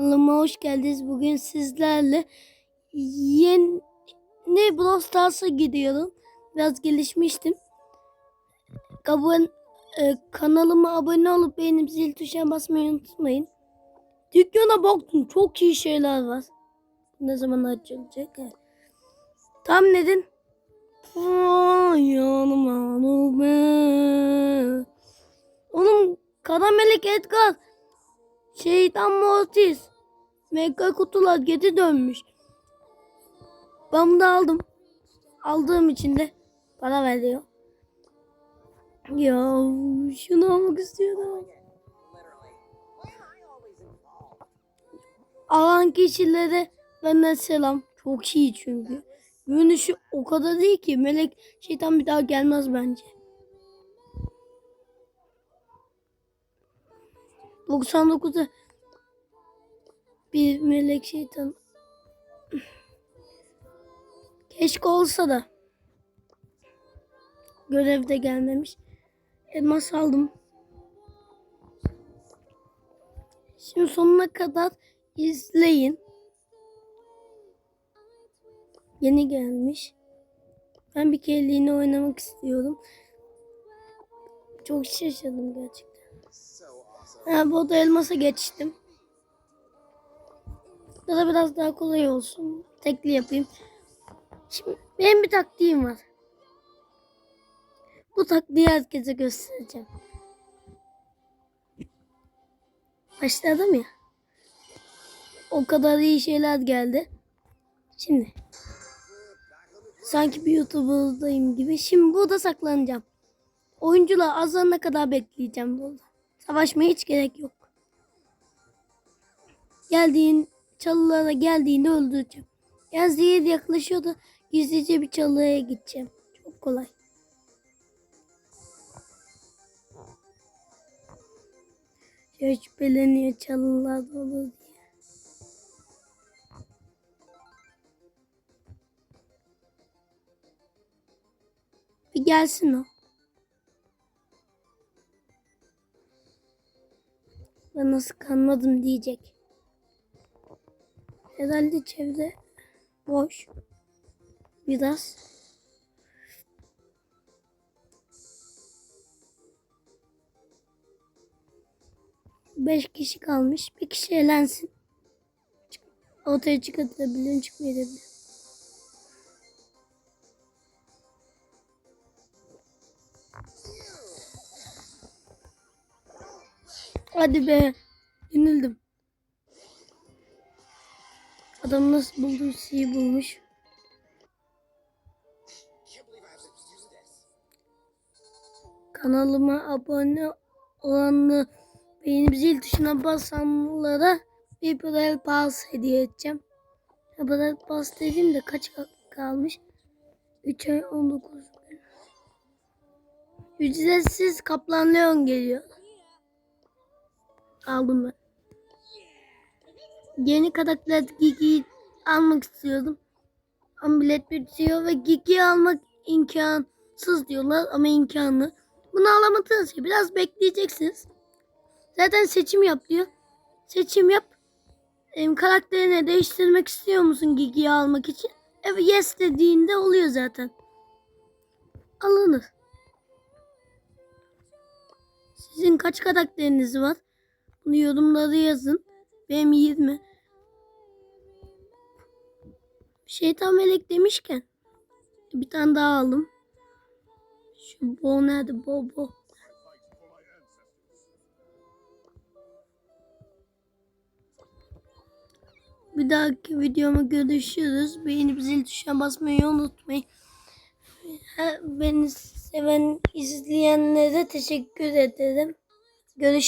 Kanalıma hoş geldiniz. Bugün sizlerle yeni Brawl Stars'a gidiyorum. Biraz gelişmiştim. Abone, e, kanalıma abone olup beğenip zil tuşuna basmayı unutmayın. Dükkana baktım. Çok iyi şeyler var. Ne zaman açılacak? Evet. Tahmin edin. Aa, yanıma. Oğlum Kara Melek Edgar. Şeytan Mortis. Mega kutular geri dönmüş. Ben bunu da aldım. Aldığım için de para veriyor. Ya şunu almak istiyorum. Alan kişilere benden selam. Çok iyi çünkü. Görünüşü o kadar iyi ki melek şeytan bir daha gelmez bence. 99'da bir melek şeytan. Keşke olsa da. Görevde gelmemiş. Elmas aldım. Şimdi sonuna kadar izleyin. Yeni gelmiş. Ben bir kereliğine oynamak istiyorum. Çok şaşırdım gerçekten. Ha, bu da elmasa geçtim. Ya da biraz daha kolay olsun. Tekli yapayım. Şimdi benim bir taktiğim var. Bu taktiği herkese göstereceğim. Başladım ya. O kadar iyi şeyler geldi. Şimdi. Sanki bir YouTuber'dayım gibi. Şimdi burada saklanacağım. Oyuncular azalana kadar bekleyeceğim burada. Savaşmaya hiç gerek yok. Geldiğin çalılara geldiğinde öldüreceğim. Yaz diye yaklaşıyor da gizlice bir çalıya gideceğim. Çok kolay. Ya şüpheleniyor çalılar dolu diye. Bir gelsin o. Ben nasıl kanmadım diyecek. Herhalde çevre boş. Biraz. Beş kişi kalmış. Bir kişi elensin. Ortaya çıkartabilirim, çıkmayabilirim. Hadi be. Yenildim. Adam nasıl buldu? iyi bulmuş. Kanalıma abone olanı beğenip zil tuşuna basanlara bir Braille Pass hediye edeceğim. Braille Pass dediğim de kaç ka- kalmış? 3 ay 19 gün. Ücretsiz Kaplan Leon geliyor. Aldım ben. Yeni karakter Gigi'yi almak istiyordum. Ama bilet bitiyor ve Gigi'yi almak imkansız diyorlar ama imkanlı. Bunu alamadığınız için biraz bekleyeceksiniz. Zaten seçim yap diyor. Seçim yap. Em, karakterini değiştirmek istiyor musun Gigi'yi almak için? Evet yes dediğinde oluyor zaten. Alınır. Sizin kaç karakteriniz var? Bunu yorumlara yazın. Benim 20. Şeytan melek demişken bir tane daha aldım. Şu bo nerede? Bo bo. Bir dahaki videoma görüşürüz. Beğenip zil tuşuna basmayı unutmayın. Beni seven izleyenlere teşekkür ederim. Görüş